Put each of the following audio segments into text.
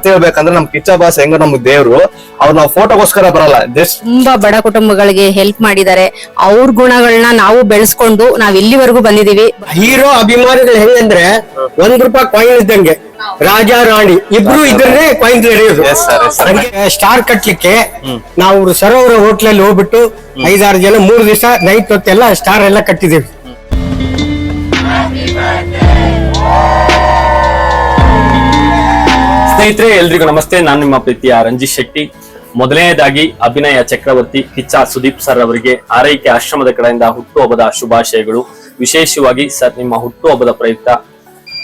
ಮತ್ತೆ ಹೇಳ್ಬೇಕಂದ್ರೆ ನಮ್ ಕಿಚ್ಚ ಬಾಸ್ ಹೆಂಗ ನಮ್ ದೇವ್ರು ಅವ್ರು ನಾವು ಫೋಟೋಗೋಸ್ಕರ ಬರಲ್ಲ. ಜಸ್ಟ್ ತುಂಬಾ ಬಡ ಕುಟುಂಬಗಳಿಗೆ ಹೆಲ್ಪ್ ಮಾಡಿದ್ದಾರೆ. ಅವ್ರ ಗುಣಗಳನ್ನ ನಾವು ಬೆಳೆಸ್ಕೊಂಡು ನಾವ್ ಇಲ್ಲಿವರೆಗೂ ಬಂದಿದೀವಿ ಹೀರೋ ಅಭಿಮಾನಿಗಳು ಹೆಂಗಂದ್ರೆ ಒಂದ್ ರೂಪಾಯಿ ಕಾಯಿನ್ ಇದ್ದಂಗೆ ರಾಜ ರಾಣಿ ಇಬ್ರು ಇದ್ರೆ ಕಾಯಿನ್ ನಡೆಯೋದು Yes, sir, yes, sir. ಹಂಗೆ ಸ್ಟಾರ್ ಕಟ್ಲಿಕ್ಕೆ ನಾವು ಸರೋವರ ಹೋಟ್ಲಲ್ಲಿ ಹೋಗ್ಬಿಟ್ಟು ಐದಾರು ಜನ ಮೂರು ದಿವಸ ನೈಟ್ ಹೊತ್ತೆಲ್ಲ ಸ್ಟಾರ್ ಎಲ್ಲ ಕಟ್ಟಿದ್ದೇವೆ. ಸ್ನೇಹಿತರೆ, ಎಲ್ರಿಗೂ ನಮಸ್ತೆ. ನಾನು ನಿಮ್ಮ ಪ್ರೀತಿಯ ರಂಜಿತ್ ಶೆಟ್ಟಿ. ಮೊದಲನೇದಾಗಿ ಅಭಿನಯ ಚಕ್ರವರ್ತಿ ಕಿಚ್ಚ ಸುದೀಪ್ ಸರ್ ಅವರಿಗೆ ಆರೈಕೆ ಆಶ್ರಮದ ಕಡೆಯಿಂದ ಹುಟ್ಟುಹಬ್ಬದ ಶುಭಾಶಯಗಳು. ವಿಶೇಷವಾಗಿ ಸರ್, ನಿಮ್ಮ ಹುಟ್ಟುಹಬ್ಬದ ಪ್ರಯುಕ್ತ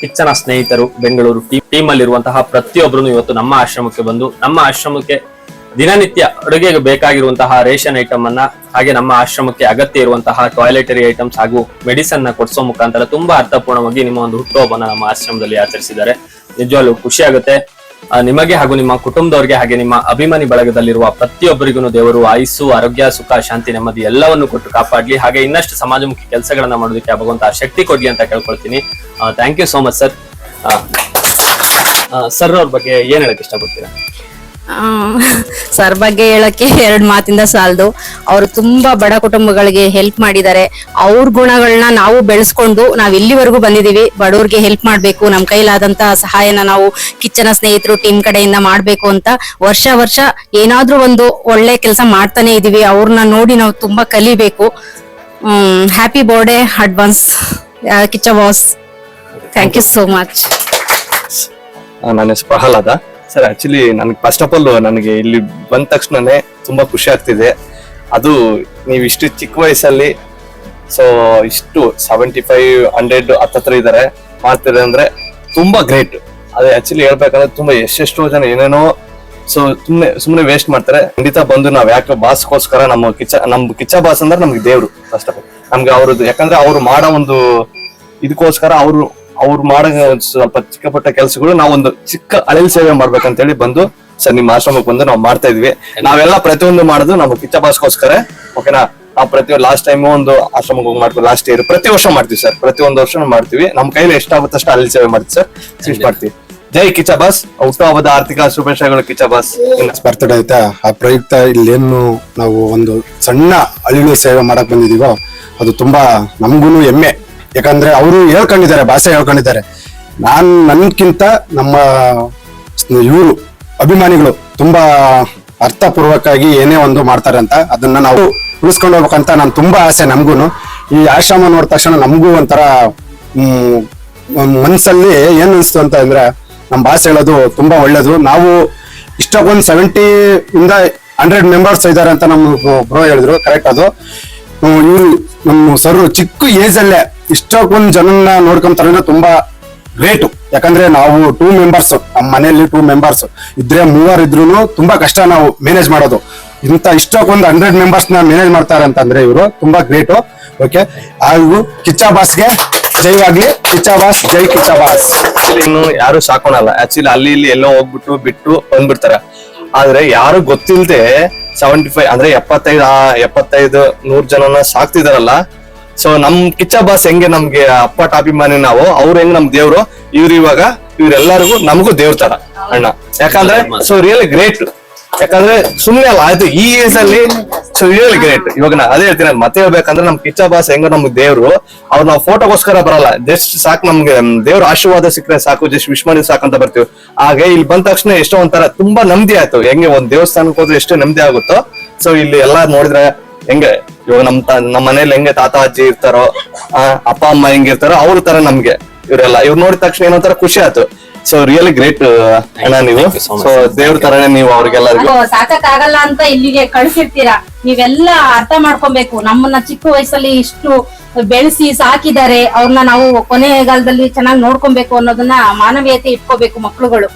ಕಿಚ್ಚನ ಸ್ನೇಹಿತರು, ಬೆಂಗಳೂರು ಟೀಮ್ ಅಲ್ಲಿರುವಂತಹ ಪ್ರತಿಯೊಬ್ಬರು ಇವತ್ತು ನಮ್ಮ ಆಶ್ರಮಕ್ಕೆ ಬಂದು, ನಮ್ಮ ಆಶ್ರಮಕ್ಕೆ ದಿನನಿತ್ಯ ಅಡುಗೆಗೆ ಬೇಕಾಗಿರುವಂತಹ ರೇಷನ್ ಐಟಮ್ ಅನ್ನ, ಹಾಗೆ ನಮ್ಮ ಆಶ್ರಮಕ್ಕೆ ಅಗತ್ಯ ಇರುವಂತಹ ಟಾಯ್ಲೆಟರಿ ಐಟಮ್ಸ್ ಹಾಗೂ ಮೆಡಿಸನ್ನ ಕೊಡಿಸೋ ಮುಖಾಂತರ ತುಂಬಾ ಅರ್ಥಪೂರ್ಣವಾಗಿ ನಿಮ್ಮ ಒಂದು ಹುಟ್ಟುಹಬ್ಬನ ನಮ್ಮ ಆಶ್ರಮದಲ್ಲಿ ಆಚರಿಸಿದ್ದಾರೆ. ನಿಜವಾಗ್ಲೂ ಖುಷಿ ಆಗುತ್ತೆ. ನಿಮಗೆ ಹಾಗೂ ನಿಮ್ಮ ಕುಟುಂಬದವರಿಗೆ ಹಾಗೆ ನಿಮ್ಮ ಅಭಿಮಾನಿ ಬಳಗದಲ್ಲಿರುವ ಪ್ರತಿಯೊಬ್ಬರಿಗೂ ದೇವರು ಆಯುಸ್ಸು, ಆರೋಗ್ಯ, ಸುಖ, ಶಾಂತಿ, ನೆಮ್ಮದಿ ಎಲ್ಲವನ್ನು ಕೊಟ್ಟು ಕಾಪಾಡ್ಲಿ. ಹಾಗೆ ಇನ್ನಷ್ಟು ಸಮಾಜಮುಖಿ ಕೆಲಸಗಳನ್ನ ಮಾಡೋದಕ್ಕೆ ಆ ಭಗವಂತ ಶಕ್ತಿ ಕೊಡ್ಲಿ ಅಂತ ಕೇಳ್ಕೊಳ್ತೀನಿ. Thank you so much sir sir ಅವ್ರ ಬಗ್ಗೆ ಏನ್ ಹೇಳಕ್ ಇಷ್ಟಪಡ್ತೀರಾ? ಸರ್ ಬಗ್ಗೆ ಹೇಳಕ್ಕೆ ಎರಡ್ ಮಾತಿಂದ ಸಾಲದು. ಅವರು ತುಂಬಾ ಬಡ ಕುಟುಂಬಗಳಿಗೆ ಹೆಲ್ಪ್ ಮಾಡಿದ್ದಾರೆ. ಅವ್ರ ಗುಣಗಳನ್ನ ನಾವು ಬೆಳೆಸ್ಕೊಂಡು ನಾವ್ ಇಲ್ಲಿವರೆಗೂ ಬಂದಿದೀವಿ. ಬಡವ್ರಿಗೆ ಹೆಲ್ಪ್ ಮಾಡ್ಬೇಕು. ನಮ್ ಕೈಲಾದಂತ ಸಹಾಯನ ನಾವು ಕಿಚ್ಚನ ಸ್ನೇಹಿತರು ಟೀಮ್ ಕಡೆಯಿಂದ ಮಾಡ್ಬೇಕು ಅಂತ ವರ್ಷ ವರ್ಷ ಏನಾದ್ರೂ ಒಂದು ಒಳ್ಳೆ ಕೆಲಸ ಮಾಡ್ತಾನೆ ಇದೀವಿ. ಅವ್ರನ್ನ ನೋಡಿ ನಾವು ತುಂಬಾ ಕಲಿಬೇಕು. Happy birthday advance Kichcha boss thank you so much ನನ್ನ ಹೆಸರು ಪ್ರಹ್ಲಾದ. ಸರ್ ಆಕ್ಚುಲಿ ನನಗೆ ಫಸ್ಟ್ ಆಫ್ ಆಲ್ ನನಗೆ ಇಲ್ಲಿ ಬಂದ ತಕ್ಷಣನೇ ತುಂಬಾ ಖುಷಿ ಆಗ್ತಿದೆ. ಅದು ನೀವು ಇಷ್ಟು ಚಿಕ್ಕ ವಯಸ್ಸಲ್ಲಿ ಸೊ ಇಷ್ಟು ಸೆವೆಂಟಿ ಫೈವ್ ಹಂಡ್ರೆಡ್ ಹತ್ತತ್ರ ಇದ್ದಾರೆ ಮಾಡ್ತಿದ್ದಾರೆ ಅಂದ್ರೆ ತುಂಬಾ ಗ್ರೇಟ್ ಅದೇ ಆಕ್ಚುಲಿ ಹೇಳ್ಬೇಕಂದ್ರೆ ತುಂಬಾ ಎಷ್ಟೆಷ್ಟೋ ಜನ ಏನೇನೋ ಸೊ ಸುಮ್ಮನೆ ಸುಮ್ಮನೆ ವೇಸ್ಟ್ ಮಾಡ್ತಾರೆ. ಖಂಡಿತ ಬಂದು ನಾವು ಯಾಕೆ ಬಾಸ್ಗೋಸ್ಕರ ನಮ್ಮ ಕಿಚ್ಚ ನಮ್ಮ ಕಿಚ್ಚ ಬಾಸ್ ಅಂದ್ರೆ ನಮ್ಗೆ ದೇವ್ರು ಫಸ್ಟ್ ಆಫ್ ಆಲ್ ನಮ್ಗೆ ಅವ್ರದ್ದು, ಯಾಕಂದ್ರೆ ಅವ್ರು ಮಾಡೋ ಒಂದು ಇದಕ್ಕೋಸ್ಕರ ಅವರು ಅವ್ರು ಮಾಡೋ ಸ್ವಲ್ಪ ಚಿಕ್ಕ ಪುಟ್ಟ ಕೆಲಸಗಳು ನಾವೊಂದು ಚಿಕ್ಕ ಅಳಿಲ್ ಸೇವೆ ಮಾಡ್ಬೇಕಂತ ಹೇಳಿ ಬಂದು ಸರ್, ನಿಮ್ಮ ಆಶ್ರಮಕ್ಕೆ ಬಂದು ನಾವು ಮಾಡ್ತಾ ಇದ್ವಿ. ನಾವೆಲ್ಲ ಪ್ರತಿಯೊಂದು ಮಾಡೋದು ನಮ್ಮ ಕಿಚ್ಚ ಬಾಸ್ಗೋಸ್ಕರ, ಓಕೆನಾ? ನಾವು ಪ್ರತಿ ಲಾಸ್ಟ್ ಟೈಮ್ ಒಂದು ಆಶ್ರಮಕ್ಕೆ ಹೋಗಿ ಮಾಡ್ತೀವಿ ಲಾಸ್ಟ್ ಇಯರ್ ಪ್ರತಿ ವರ್ಷ ಮಾಡ್ತೀವಿ ಸರ್. ಪ್ರತಿ ಒಂದು ವರ್ಷ ಮಾಡ್ತೀವಿ. ನಮ್ಮ ಕೈಲಿ ಎಷ್ಟಾಗುತ್ತಷ್ಟು ಅಳಿಲ್ ಸೇವೆ ಮಾಡ್ತೀವಿ ಸರ್. ಸ್ವೀಟ್ ಮಾಡ್ತೀವಿ. ಜೈ ಕಿಚ್ಚ ಬಾಸ್. ಹುಟ್ಟುಹಬ್ಬದ ಆರ್ಥಿಕ ಶುಭಾಶಯಗಳು ಕಿಚಬಾಸ್ ಬಾಸ್. ಬರ್ತಡೇ ಆಯ್ತಾ? ಆ ಪ್ರಯುಕ್ತ ಇಲ್ಲೇನು ನಾವು ಒಂದು ಸಣ್ಣ ಅಳಿಲು ಸೇವೆ ಮಾಡಕ್ ಬಂದಿದೀವೋ, ಅದು ತುಂಬಾ ನಮಗೂ ಹೆಮ್ಮೆ. ಯಾಕಂದ್ರೆ ಅವರು ಹೇಳ್ಕೊಂಡಿದ್ದಾರೆ, ಭಾಷೆ ಹೇಳ್ಕೊಂಡಿದ್ದಾರೆ. ನಾನ್ ನನ್ಕಿಂತ ನಮ್ಮ ಇವರು, ಅಭಿಮಾನಿಗಳು ತುಂಬಾ ಅರ್ಥಪೂರ್ವಕವಾಗಿ ಏನೇ ಒಂದು ಮಾಡ್ತಾರೆ ಅಂತ ಅದನ್ನ ನಾವು ಉಳಿಸ್ಕೊಂಡು ಹೋಗ್ಬೇಕಂತ ನಾನು ತುಂಬಾ ಆಸೆ ನಮಗೂ ಈ ಆಶ್ರಮ ನೋಡಿದ ತಕ್ಷಣ ನಮಗೂ ಒಂಥರ ಮನ್ಸಲ್ಲಿ ಏನ್ ಅನಿಸ್ತು ಅಂತ ಅಂದ್ರೆ ನಮ್ಮ ಭಾಷೆ ಹೇಳೋದು ತುಂಬಾ ಒಳ್ಳೇದು. ನಾವು ಇಷ್ಟೊಂದು ಸೆವೆಂಟಿ ಇಂದ ಹಂಡ್ರೆಡ್ ಮೆಂಬರ್ಸ್ ಇದ್ದಾರೆ ಅಂತ ನಮ್ಮ ಬ್ರೋ ಹೇಳಿದ್ರು ಕರೆಕ್ಟ್ ಅದು. ನಮ್ಮ ಸರ್ ಚಿಕ್ಕ ಏಜ್ ಅಲ್ಲೇ ಜನನ್ನ ನೋಡ್ಕೊಂತಾರೆ ಅಂದ್ರೆ ತುಂಬಾ ಗ್ರೇಟ್ ಯಾಕಂದ್ರೆ ನಾವು ಟೂ ಮೆಂಬರ್ಸ್ ನಮ್ಮ ಮನೆಯಲ್ಲಿ ಟೂ ಮೆಂಬರ್ಸ್ ಇದ್ರೆ ಮೂವರ್ ಇದ್ರು ತುಂಬಾ ಕಷ್ಟ ನಾವು ಮ್ಯಾನೇಜ್ ಮಾಡೋದು. ಇಂತ ಇಷ್ಟಕ್ಕೊಂದು ಹಂಡ್ರೆಡ್ ಮೆಂಬರ್ಸ್ನ ಮ್ಯಾನೇಜ್ ಮಾಡ್ತಾರೆ ಅಂತಂದ್ರೆ ಇವರು ತುಂಬಾ ಗ್ರೇಟು ಓಕೆ ಹಾಗೂ ಕಿಚ್ಚ ಬಾಸ್ಗೆ ಜೈವಾಗ್ಲಿ ಕಿಚ್ಚ ಬಾಸ್ ಜೈ ಕಿಚ್ಚ ಬಾಸ್ ಇನ್ನು ಯಾರು ಸಾಕೋಣಲ್ಲ. ಆಕ್ಚುಲಿ ಅಲ್ಲಿ ಇಲ್ಲಿ ಎಲ್ಲೋ ಹೋಗ್ಬಿಟ್ಟು ಬಿಟ್ಟು ಬಂದ್ಬಿಡ್ತಾರೆ. ಆದ್ರೆ ಯಾರು ಗೊತ್ತಿಲ್ದೆ ಸೆವೆಂಟಿ ಫೈವ್ ಅಂದ್ರೆ ಎಪ್ಪತ್ತೈದು ಆ ಎಪ್ಪತ್ತೈದು ನೂರ್ ಜನನ ಸಾಕ್ತಿದಾರಲ್ಲ. ಸೊ ನಮ್ ಕಿಚ್ಚ ಬಾಸ್ ಹೆಂಗೆ ನಮ್ಗೆ ಅಪ್ಪ ಟಾಪಿಮಾನಿ ನಾವು ಅವ್ರು ಹೆಂಗ್ ನಮ್ ದೇವ್ರು ಇವ್ರು ಇವಾಗ ಇವ್ರೆಲ್ಲರಿಗೂ ನಮಗೂ ದೇವ್ರ ತರ ಅಣ್ಣ. ಯಾಕಂದ್ರೆ ಸೊ ರಿಯಲಿ ಗ್ರೇಟ್ ಯಾಕಂದ್ರೆ ಸುಮ್ನೆ ಅಲ್ಲ ಆಯ್ತು ಈ ಏಜ್ ಅಲ್ಲಿ ಸೊ ರಿಯಲಿ ಗ್ರೇಟ್ ಇವಾಗ ನಾ ಅದೇ ಹೇಳ್ತೀನಿ ಮತ್ತೆ ಹೇಳ್ಬೇಕಂದ್ರೆ ನಮ್ ಕಿಚ್ಚ ಬಾಸ್ ಹೆಂಗ ನಮ್ಗೆ ದೇವ್ರು, ಅವ್ರು ನಾವು ಫೋಟೋಗೋಸ್ಕರ ಬರಲ್ಲ. ಜಸ್ಟ್ ಸಾಕು ನಮ್ಗೆ ದೇವ್ರ ಆಶೀರ್ವಾದ ಸಿಕ್ಕರೆ ಸಾಕು, ಜಸ್ಟ್ ವಿಶ್ ಮಾಡಿ ಸಾಕಂತ ಬರ್ತೀವಿ. ಹಾಗೆ ಇಲ್ಲಿ ಬಂದ ತಕ್ಷಣ ಎಷ್ಟೋ ಒಂಥರ ತುಂಬಾ ನೆಮ್ಮದಿ ಆಯ್ತು. ಹೆಂಗೆ ಒಂದ್ ದೇವಸ್ಥಾನಕ್ಕೆ ಹೋದ್ರೆ ಎಷ್ಟು ನೆಮ್ಮದಿ ಆಗುತ್ತೋ. ಸೊ ಇಲ್ಲಿ ಎಲ್ಲಾ ನೋಡಿದ್ರೆ ಹೆಂಗೆ, ಇವಾಗ ನಮ್ ತ- ನಮ್ ಮನೇಲಿ ಹೆಂಗೆ ತಾತ, ಅಜ್ಜಿ ಇರ್ತಾರೋ ಅಪ್ಪ, ಅಮ್ಮ ಹೆಂಗಿರ್ತಾರೋ ಅವ್ರ ತರ ನಮ್ಗೆ ಇವರೆಲ್ಲ. ಇವ್ರು ನೋಡಿದ ತಕ್ಷಣ ಏನೋ ತರ ಖುಷಿ ಆಯ್ತು. ಸೊ ರಿಯಲಿ ಗ್ರೇಟ್ ಅಣ್ಣ ನೀವು. ಸೊ ದೇವ್ರ ತರನೇ ನೀವು ಅವ್ರಿಗೆಲ್ಲರಿಗೂ ಸಾಕಕ್ ಆಗಲ್ಲ ಅಂತ ಇಲ್ಲಿಗೆ ಕಳ್ಸಿರ್ತೀರಾ? ನೀವೆಲ್ಲ ಅರ್ಥ ಮಾಡ್ಕೊಬೇಕು. ನಮ್ಮನ್ನ ಚಿಕ್ಕ ವಯಸ್ಸಲ್ಲಿ ಇಷ್ಟು ಬೆಳೆಸಿ ಸಾಕಿದ್ದಾರೆ ಅವ್ರನ್ನ ನಾವು ಕೊನೆಗಾಲದಲ್ಲಿ ಚೆನ್ನಾಗಿ ನೋಡ್ಕೊಬೇಕು ಅನ್ನೋದನ್ನ ಮಾನವೀಯತೆ ಇಟ್ಕೋಬೇಕು ಮಕ್ಕಳುಗಳು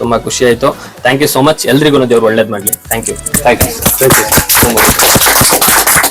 ತುಂಬಾ ಖುಷಿ ಆಯ್ತು. ಥ್ಯಾಂಕ್ ಯು ಸೋ ಮಚ್ ಎಲ್ರಿಗೂ ದೇವ್ರು ಒಳ್ಳೇದ್ ಮಾಡ್ಲಿ. Thank you thank you thank you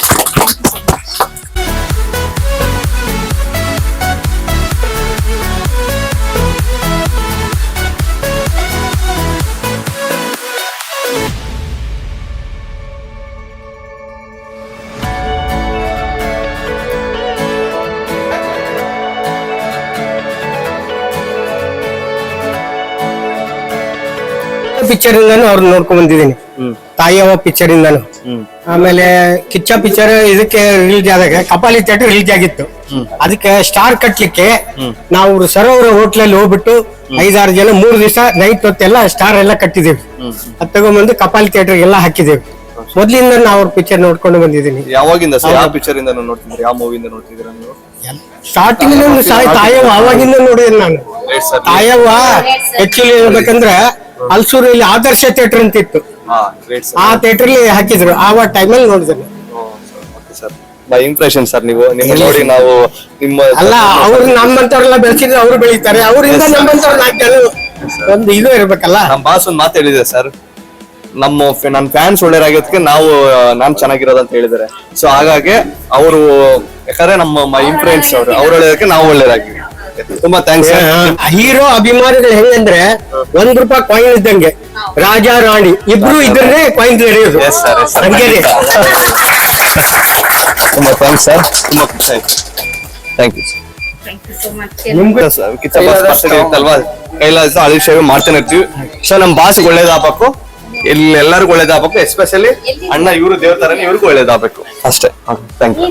picture ಇಂದಾನು ಅವ್ರನ್ನ ನೋಡ್ಕೊಂಡ್ ಬಂದಿದ್ದೀನಿ. ತಾಯಿಯವ ಪಿಕ್ಚರ್ ಇಂದಾನು. ಆಮೇಲೆ ಕಿಚ್ಚ ಪಿಕ್ಚರ್ ಇದಕ್ಕೆ ರಿಲೀಸ್ ಆದಾಗ ಕಪಾಲಿ ಥಿಯೇಟರ್ ರಿಲೀಸ್ ಆಗಿತ್ತು. ಅದಕ್ಕೆ ಸ್ಟಾರ್ ಕಟ್ಲಿಕ್ಕೆ ನಾವು ಸರೋವರ ಹೋಟ್ಲಲ್ಲಿ ಹೋಗ್ಬಿಟ್ಟು ಐದಾರು ಜನ ಮೂರು ದಿವಸ ನೈಟ್ ಹೊತ್ತೆಲ್ಲ ಸ್ಟಾರ್ ಎಲ್ಲ ಕಟ್ಟಿದ್ದೇವೆ. ಅದ್ ತಗೊಂಡ್ಬಂದು ಕಪಾಲಿ ಥಿಯೇಟರ್ ಎಲ್ಲ ಹಾಕಿದ್ದೇವೆ. ಮೊದ್ಲಿಂದ ನಾವು ಅವ್ರ ಪಿಕ್ಚರ್ ನೋಡ್ಕೊಂಡು ಬಂದಿದ್ದೀನಿ. ಯಾವಾಗಿಂದ ಸರ್? ಯಾವ ಪಿಕ್ಚರ್ ಇಂದ ನೋಡ್ತಿದ್ರಿ ಯಾವ ಮೂವಿಯಿಂದ ನೋಡ್ತಿದ್ದೀರಾ ನೀವು? ಸ್ಟಾರ್ಟಿಂಗ್ ತಾಯವ್ವ ಅವಾಗಿಂದ ನೋಡಿದ್ದೀನಿ ನಾನು. ತಾಯವ್ವ ಆಕ್ಚುಲಿ ಹೇಳ್ಬೇಕಂದ್ರೆ ಹಲ್ಸೂರಲ್ಲಿ ಆದರ್ಶ ಥಿಯೇಟರ್ ಅಂತ ಇತ್ತು. ಆ ಥಿಯೇಟರ್ ಹಾಕಿದ್ರು ಆವ ಟೈಮಲ್ಲಿ ನೋಡಿದ್ರು. ಬೈ ಇಂಪ್ರೆಷನ್ ಸರ್ ನೀವು ನಿಮ್ಮ ನೋಡಿ ನಾವು ನಿಮ್ಮ ಅಲ್ಲ ಅವ್ರು ನಮ್ಮಂತವ್ರೆಲ್ಲ ಬೆಳೆಸಿದ್ರೆ ಅವ್ರು ಬೆಳೀತಾರೆ. ಅವರಿಂದ ನಮ್ಮಂತವ್ರು ನಾಲ್ಕು ಜನ ಒಂದು ಇದು ಇರ್ಬೇಕಲ್ಲ. ನಮ್ಮ ಬಾಸ್ ಒಂದು ಮಾತು ಹೇಳಿದೆ ಸರ್ ನಮ್ಮ ನನ್ನ ಫ್ಯಾನ್ಸ್ ಒಳ್ಳೆಯರಾಗಿದ್ದಕ್ಕೆ ನಾವು ಆ, ನಾನ್ ಚೆನ್ನಾಗಿರೋದು ಅಂತ ಹೇಳಿದ್ದಾರೆ. ಸೊ ಹಾಗಾಗಿ ಅವರು ಯಾಕಂದ್ರೆ ನಮ್ಮ ಇಂಪ್ರೆನ್ಸ್ ಅವರು ಅವ್ರು ಒಳ್ಳೆಯದಕ್ಕೆ ನಾವು ಒಳ್ಳೆಯದಾಗಿವಿ ತುಂಬಾ ಥ್ಯಾಂಕ್ಸ್ ಹೀರೋ ಅಭಿಮಾನಿಗಳು ಹೆಂಗಂದ್ರೆ ಒಂದ್ ರೂಪಾಯಿ ಕಾಯಿನ್ ಇದ್ದಂಗೆ ರಾಜ ರಾಣಿ ಇಬ್ರು ಇದ್ರೆ ಕಾಯಿನ್ ನಡೆಯೋದು ಎಸ್ ಸರ್ ಎಸ್ ಸರ್ ಹಂಗೆ ತುಂಬಾ ಥ್ಯಾಂಕ್ಸ್ ಸರ್ ತುಂಬಾ ಖುಷಿ ಆಯ್ತು. ಥ್ಯಾಂಕ್ ಯು ನಿಮ್ಗೆ ಇರುತ್ತಲ್ವಾ ಕೈಲಾಸ ಸೇವೆ ಮಾಡ್ತಾನೆ ಇರ್ತೀವಿ. ಸೊ ನಮ್ ಬಾಸ್ ಒಳ್ಳೇದಾಗಬೇಕು ಇಲ್ಲಿ ಎಲ್ಲರಿಗೂ ಒಳ್ಳೇದಾಗಬೇಕು ಎಸ್ಪೆಷಲಿ ಅಣ್ಣ ಇವರು ದೇವ್ತಾರನೇ ಇವ್ರಿಗೂ ಒಳ್ಳೇದಾಗಬೇಕು ಅಷ್ಟೇ. Thank you